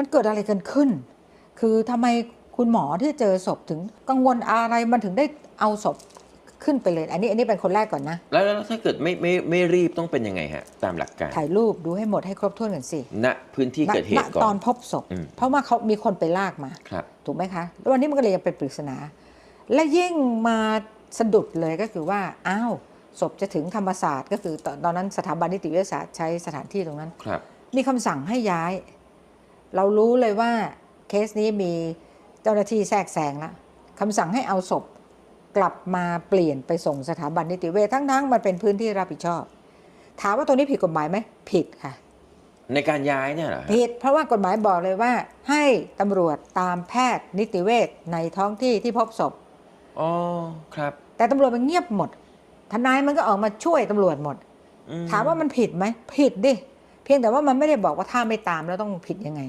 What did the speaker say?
มันเกิดอะไรกันขึ้น คือทำไมคุณหมอที่เจอศพถึงกังวลอะไรมันถึงได้เอาศพขึ้นไปเลย อันนี้อันนี้เป็นคนแรกก่อนนะ แล้วแล้วถ้าเกิดไม่ไม่ไม่รีบต้องเป็นยังไงฮะ ตามหลักการถ่ายรูปดูให้หมดให้ครบถ้วนกันสิณพื้นที่เกิดเหณตุก่อตอน นพบศพ อืม เพราะว่าเขามีคนไปลากมา ครับ ถูกไหมคะแล้ววันนี้มันก็เลยยังเป็นปริศนา และยิ่งมาสะดุดเลยก็คือว่า อ้าว ศพจะถึงธรรมศาสตร์ ก็คือตอนตอนนั้นสถาบันนิติวิทยาศาสตร์ใช้สถานที่ตรงนั้น ครับ มีคำสั่งให้ย้าย เรารู้เลยว่าเคสนี้มีเจ้าหน้าที่แทรกแซงแล้วคำสั่งให้เอาศพกลับมาเปลี่ยนไปส่งสถาบันนิติเวชทั้งๆมันเป็นพื้นที่รับผิดชอบ ถามว่าตรงนี้ผิดกฎหมายไหมผิดค่ะ ในการย้ายเนี่ยเหรอฮะผิดเพราะว่ากฎหมายบอกเลยว่า ให้ตำรวจตามแพทย์นิติเวชในท้องที่ที่พบศพอ๋อครับ แต่ตำรวจมันเงียบหมด ทนายมันก็ออกมาช่วยตำรวจหมดอืถามว่ามันผิดไหมผิดดิเพียงแต่ว่ามันไม่ได้บอกว่าถ้าไม่ตามแล้วต้องผิดยังไง